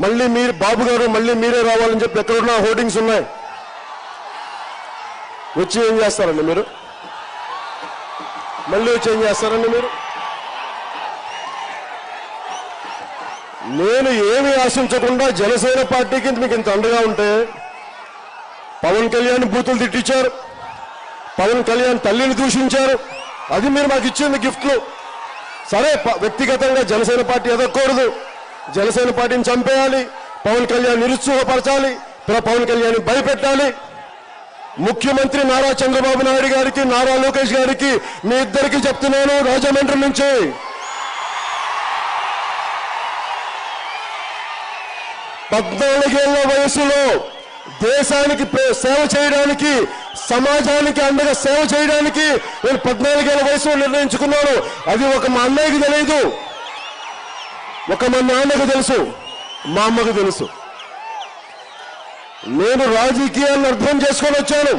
మళ్ళీ మీరు బాబు గారు మళ్ళీ మీరే రావాలని చెప్పి ఎక్కడున్నా హోర్డింగ్స్ ఉన్నాయి. వచ్చి ఏం చేస్తారండి మీరు? మళ్ళీ వచ్చి ఏం చేస్తారండి మీరు? నేను ఏమి ఆశించకుండా జనసేన పార్టీకి మీకు ఇంత అండగా ఉంటే పవన్ కళ్యాణ్ బూతులు తిట్టించారు. పవన్ కళ్యాణ్ తల్లిని దూషించారు. అది మీరు మాకు ఇచ్చింది గిఫ్ట్లు. సరే ప- వ్యక్తిగతంగా జనసేన పార్టీ ఎదగకూడదు. జనసేన పార్టీని చంపేయాలి పవన్ కళ్యాణ్ నిరుత్సాహపరచాలి పవన్ కళ్యాణ్ భయపెట్టాలి. ముఖ్యమంత్రి నారా చంద్రబాబు నాయుడు గారికి నారా లోకేష్ గారికి మీ ఇద్దరికి చెప్తున్నాను రాజమండ్రి నుంచి. పద్నాలుగేళ్ళ వయసులో దేశానికి సేవ చేయడానికి సమాజానికి అండగా సేవ చేయడానికి నేను పద్నాలుగేళ్ళ వయసులో నిర్ణయించుకున్నాను. అది ఒక మా అన్నయ్యకి తెలియదు ఒక మా నాన్నకు తెలుసు మా అమ్మకు తెలుసు. నేను రాజకీయాలను అర్థం చేసుకొని వచ్చాను.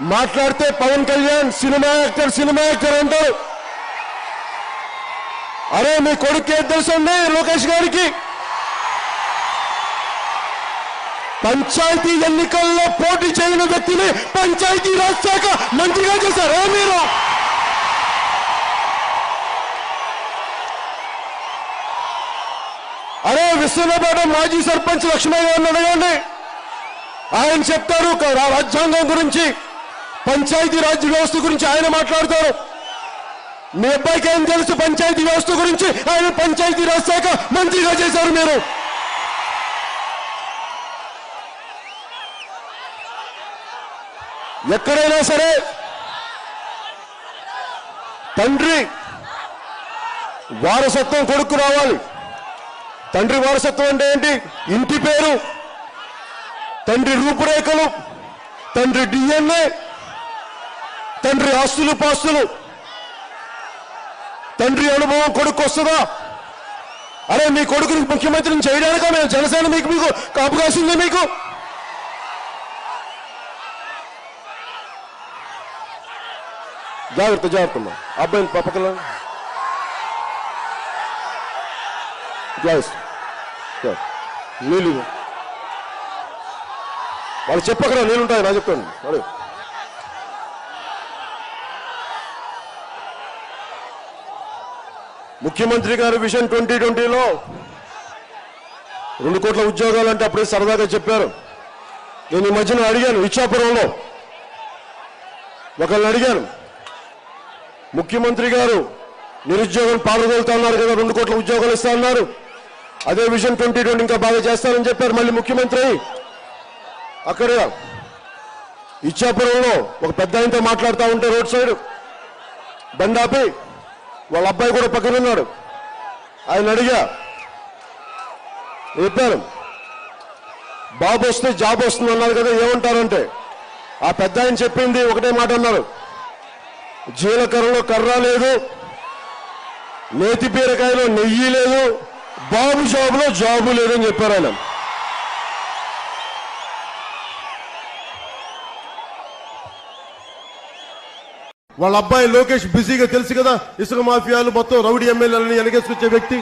మాట్లాడితే Pawan Kalyan cinema actor cinema actor అంటారు. అరే మీ కొడుకు ఏం తెలుసండి లోకేష్ గారికి? పంచాయతీ ఎన్నికల్లో పోటీ చేయని వ్యక్తిని పంచాయతీ రాజ్ శాఖ మంత్రిగా చేశారా. మీరు? అరే విశ్వనాథ మాజీ సర్పంచ్ లక్ష్మయ్య గారిని అడగండి. ఆయన చెప్తారు రాజ్యాంగం గురించి పంచాయతీ రాజ్ వ్యవస్థ గురించి ఆయన మాట్లాడతారు. మీ అబ్బాయికి ఏం తెలుసు పంచాయతీ వ్యవస్థ గురించి? ఆయన పంచాయతీ రాజ్ శాఖ మంత్రిగా చేశారు మీరు. ఎక్కడైనా సరే తండ్రి వారసత్వం కొడుకు రావాలి. తండ్రి వారసత్వం అంటే ఏంటి? ఇంటి పేరు తండ్రి రూపురేఖలు తండ్రి డిఎన్ఏ తండ్రి ఆస్తులు పాస్తులు. తండ్రి అనుభవం కొడుకు వస్తుందా? అరే మీ కొడుకుని ముఖ్యమంత్రిని చేయడానిక? మేము జనసేన మీకు మీకు అవకాశం ఉంది మీకు. జాగ్రత్త జాగ్రత్త అబ్బాయిని పక్కల జాగ్రత్త జాగ్రత్త. నీళ్ళు వాళ్ళు చెప్పకరా నీళ్ళుంటాయి ఉంటాయి నా చెప్తాను. అడుగు ముఖ్యమంత్రి గారు విజన్ ట్వంటీ ట్వంటీలో రెండు కోట్ల ఉద్యోగాలు అంటే అప్పుడే సరదాగా చెప్పారు. నేను ఈ మధ్యన అడిగాను ఇచ్చాపురంలో. ఒకళ్ళని అడిగాను. ముఖ్యమంత్రి గారు నిరుద్యోగం పాల్గొలుతా ఉన్నారు కదా రెండు కోట్ల ఉద్యోగాలు ఇస్తా ఉన్నారు అదే విజన్ ట్వంటీ ట్వంటీ ఇంకా బాగా చేస్తారని చెప్పారు మళ్ళీ ముఖ్యమంత్రి. అక్కడ ఇచ్చాపురంలో ఒక పెద్ద ఆయనతో మాట్లాడుతూ ఉంటే రోడ్ సైడ్ బండాపి వాళ్ళ అబ్బాయి కూడా పక్కన ఉన్నాడు. ఆయన అడిగా చెప్పాను బాబు వస్తే జాబ్ వస్తుంది అన్నారు కదా ఏమంటారంటే ఆ పెద్ద ఆయన చెప్పింది ఒకటే మాట అన్నారు. జీలకర్రలో కర్ర లేదు నేతి బీరకాయలో నెయ్యి లేదు బాబు జాబులో జాబు లేదని చెప్పారు ఆయన. వాళ్ళ అబ్బాయి లోకేష్ బిజీగా తెలుసు కదా ఇసుక మాఫియాలు మొత్తం రౌడీ ఎమ్మెల్యేలని వెనకేసుకొచ్చే వ్యక్తి.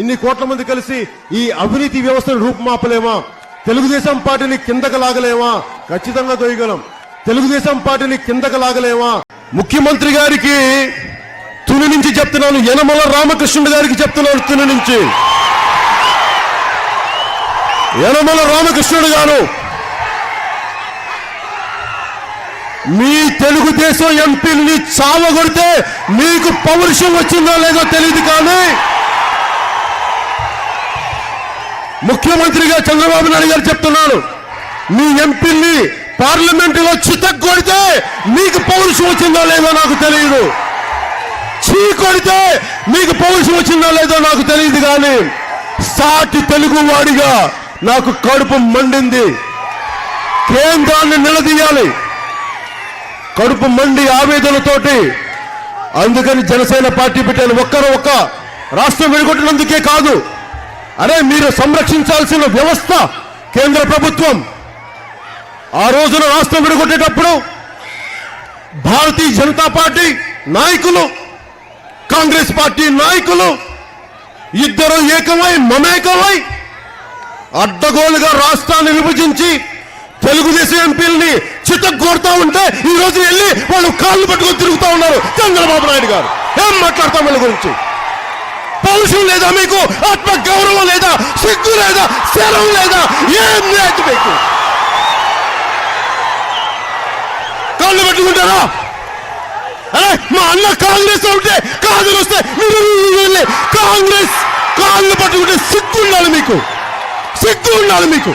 ఇన్ని కోట్ల మంది కలిసి ఈ అవినీతి వ్యవస్థను రూపుమాపలేమా? తెలుగుదేశం పార్టీని కిందకు లాగలేమా? ఖచ్చితంగా తొయ్యగలం తెలుగుదేశం పార్టీని కిందకు లాగలేమా? ముఖ్యమంత్రి గారికి తుని నుంచి చెప్తున్నాను యనమల రామకృష్ణుడు గారికి చెప్తున్నాను తుని నుంచి. యనమల రామకృష్ణుడు గారు. మీ తెలుగుదేశం ఎంపీని చావగొడితే మీకు పౌరుషం వచ్చిందో లేదో తెలియదు కానీ ముఖ్యమంత్రిగా చంద్రబాబు నాయుడు గారు చెప్తున్నాను మీ ఎంపీని పార్లమెంటులో చితక్కొడితే మీకు పౌరుషం వచ్చిందో లేదో నాకు తెలియదు చీ కొడితే మీకు పౌరుషం వచ్చిందో లేదో నాకు తెలియదు కానీ సాటి తెలుగువాడిగా నాకు కడుపు మండింది. కేంద్రాన్ని నిలదీయాలి. కడుపు మండి ఆవేదనతోటి అందుకని జనసేన పార్టీ పెట్టాను ఒక్కరు ఒక్క రాష్ట్రం విడగొట్టినందుకే కాదు. అరే మీరు సంరక్షించాల్సిన వ్యవస్థ కేంద్ర ప్రభుత్వం. ఆ రోజున రాష్ట్రం విడగొట్టేటప్పుడు భారతీయ జనతా పార్టీ నాయకులు కాంగ్రెస్ పార్టీ నాయకులు ఇద్దరు ఏకమై మమేకమై అడ్డగోలుగా రాష్ట్రాన్ని విభజించి తెలుగుదేశం ఎంపీలని చిత్తగొడతా ఉంటే ఈ రోజు వెళ్ళి వాళ్ళు కాళ్ళు పట్టుకొని తిరుగుతూ ఉన్నారు చంద్రబాబు నాయుడు గారు. ఏం మాట్లాడతాం వీళ్ళ గురించి? పౌరుషం లేదా మీకు? ఆత్మ గౌరవం లేదా? సిగ్గు లేదా? శరం లేదా? ఏం లేదు మీకు. కాళ్ళు పట్టుకుంటారా? అరే మా అన్న కాంగ్రెస్ ఉంటే కాంగ్రెస్ వస్తే కాంగ్రెస్ కాళ్ళు పట్టుకుంటే సిగ్గు ఉండాలి మీకు. సిగ్గు ఉండాలి మీకు